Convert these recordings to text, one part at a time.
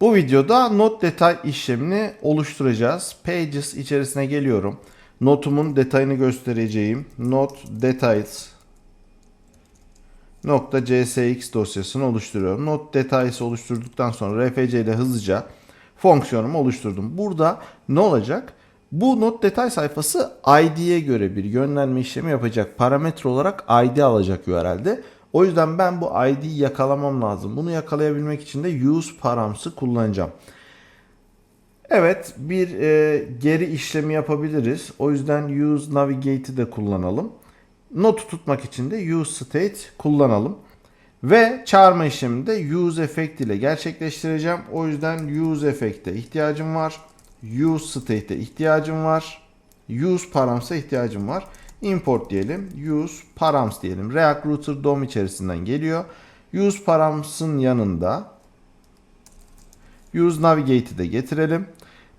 Bu videoda not detay işlemini oluşturacağız. Pages içerisine geliyorum. Notumun detayını göstereceğim. Not details .csx dosyasını oluşturuyorum. Not details oluşturduktan sonra rfc ile hızlıca fonksiyonumu oluşturdum. Burada ne olacak? Bu not detay sayfası ID'ye göre bir yönlenme işlemi yapacak. Parametre olarak ID alacak URL'de. O yüzden ben bu ID'yi yakalamam lazım. Bunu yakalayabilmek için de use params'ı kullanacağım. Evet bir e, geri işlemi yapabiliriz. O yüzden use navigate'i de kullanalım. Notu tutmak için de use state kullanalım. Ve çağırma işlemini de use effect ile gerçekleştireceğim. O yüzden use effect'e ihtiyacım var. Use state'e ihtiyacım var. Use params'a ihtiyacım var. Import diyelim. Use params diyelim. React Router DOM içerisinden geliyor. Use params'ın yanında use navigate'i de getirelim.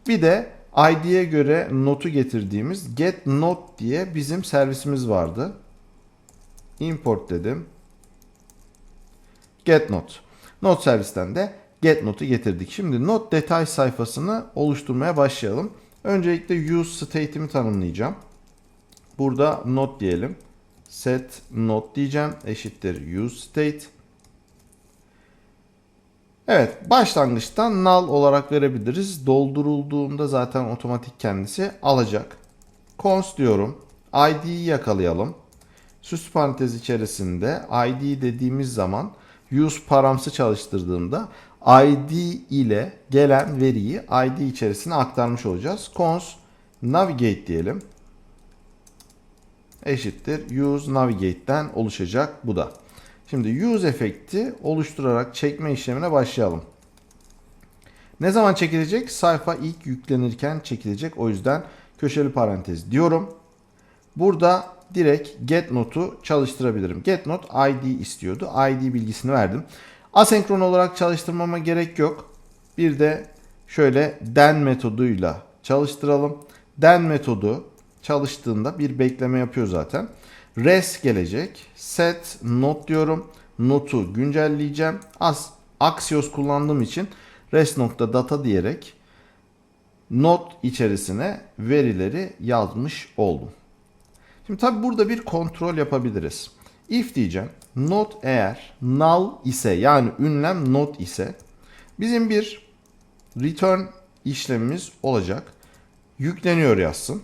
Bir de ID'ye göre notu getirdiğimiz get not diye bizim servisimiz vardı. Import dedim. Get not. Not servisten de get notu getirdik. Şimdi not detay sayfasını oluşturmaya başlayalım. Öncelikle use state'imi tanımlayacağım. Burada not diyelim. Set not diyeceğim. Eşittir use state. Evet başlangıçtan null olarak verebiliriz. Doldurulduğunda zaten otomatik kendisi alacak. Cons diyorum. ID'yi yakalayalım. Süs parantez içerisinde ID dediğimiz zaman use paramsı çalıştırdığımda ID ile gelen veriyi ID içerisine aktarmış olacağız. Cons navigate diyelim. Eşittir use navigate'den oluşacak bu da. Şimdi use efekti oluşturarak çekme işlemine başlayalım. Ne zaman çekilecek? Sayfa ilk yüklenirken çekilecek. O yüzden köşeli parantez diyorum. Burada direkt get notu çalıştırabilirim. Get not id istiyordu. id bilgisini verdim. Asenkron olarak çalıştırmama gerek yok. Bir de şöyle den metoduyla çalıştıralım. Den metodu çalıştığında bir bekleme yapıyor zaten. Res gelecek. Set not diyorum. Notu güncelleyeceğim. As Axios kullandığım için res.data diyerek not içerisine verileri yazmış oldum. Şimdi tabi burada bir kontrol yapabiliriz. If diyeceğim. Not eğer null ise yani ünlem not ise bizim bir return işlemimiz olacak. Yükleniyor yazsın.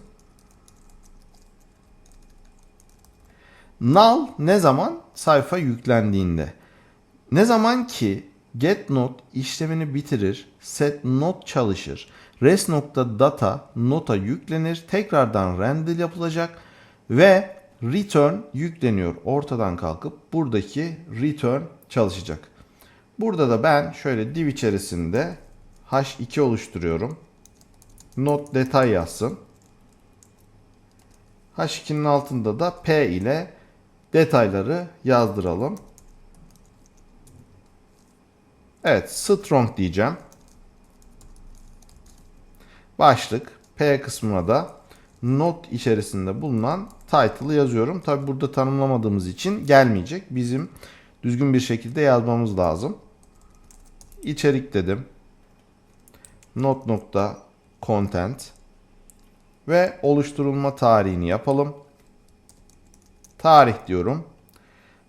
Null ne zaman? Sayfa yüklendiğinde. Ne zaman ki get not işlemini bitirir, set not çalışır, res.data nota yüklenir, tekrardan render yapılacak ve return yükleniyor. Ortadan kalkıp buradaki return çalışacak. Burada da ben şöyle div içerisinde h2 oluşturuyorum. Not detay yazsın. H2'nin altında da P ile detayları yazdıralım. Evet, strong diyeceğim. Başlık P kısmına da not içerisinde bulunan title'ı yazıyorum. Tabi burada tanımlamadığımız için gelmeyecek. Bizim düzgün bir şekilde yazmamız lazım. İçerik dedim. Not nokta content ve oluşturulma tarihini yapalım. Tarih diyorum.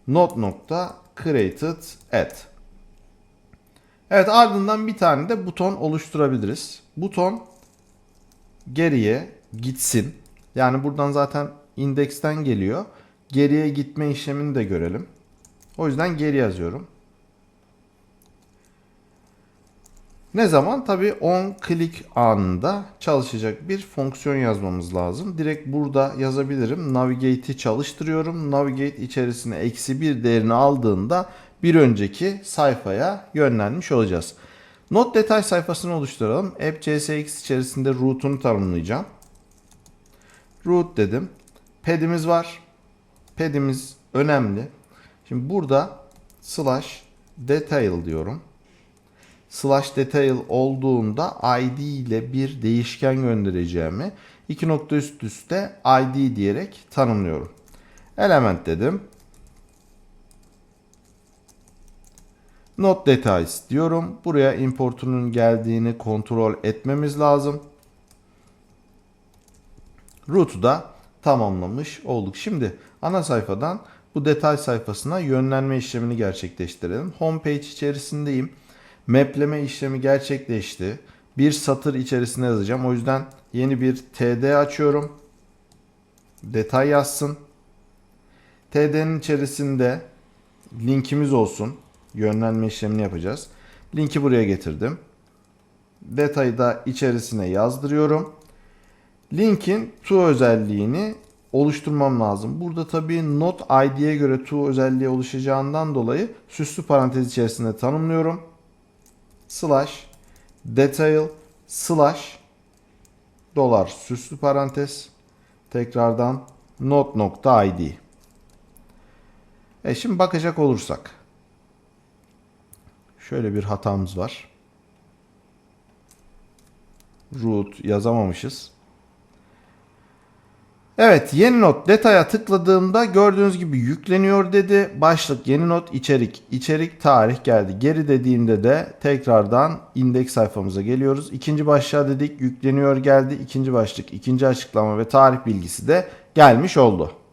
Not nokta created at. Evet ardından bir tane de buton oluşturabiliriz. Buton geriye gitsin. Yani buradan zaten indeksten geliyor. Geriye gitme işlemini de görelim. O yüzden geri yazıyorum. Ne zaman? Tabi on click anında çalışacak bir fonksiyon yazmamız lazım. Direkt burada yazabilirim. Navigate'i çalıştırıyorum. Navigate içerisine eksi bir değerini aldığında bir önceki sayfaya yönlenmiş olacağız. Not detay sayfasını oluşturalım. App.csx içerisinde root'unu tanımlayacağım. Root dedim. Pad'imiz var. Pad'imiz önemli. Şimdi burada slash detail diyorum slash detail olduğunda id ile bir değişken göndereceğimi iki nokta üst üste id diyerek tanımlıyorum. Element dedim. Not details diyorum. Buraya importunun geldiğini kontrol etmemiz lazım. Root'u da tamamlamış olduk. Şimdi ana sayfadan bu detay sayfasına yönlenme işlemini gerçekleştirelim. Homepage içerisindeyim. Mapleme işlemi gerçekleşti. Bir satır içerisine yazacağım. O yüzden yeni bir TD açıyorum. Detay yazsın. TD'nin içerisinde linkimiz olsun. Yönlenme işlemini yapacağız. Linki buraya getirdim. Detayı da içerisine yazdırıyorum. Linkin to özelliğini oluşturmam lazım. Burada tabii not id'ye göre to özelliği oluşacağından dolayı süslü parantez içerisinde tanımlıyorum. Slash detail slash dolar süslü parantez tekrardan not nokta id. E şimdi bakacak olursak şöyle bir hatamız var. Root yazamamışız. Evet yeni not detaya tıkladığımda gördüğünüz gibi yükleniyor dedi. Başlık yeni not içerik. içerik tarih geldi. Geri dediğimde de tekrardan indeks sayfamıza geliyoruz. İkinci başlığa dedik yükleniyor geldi. İkinci başlık, ikinci açıklama ve tarih bilgisi de gelmiş oldu.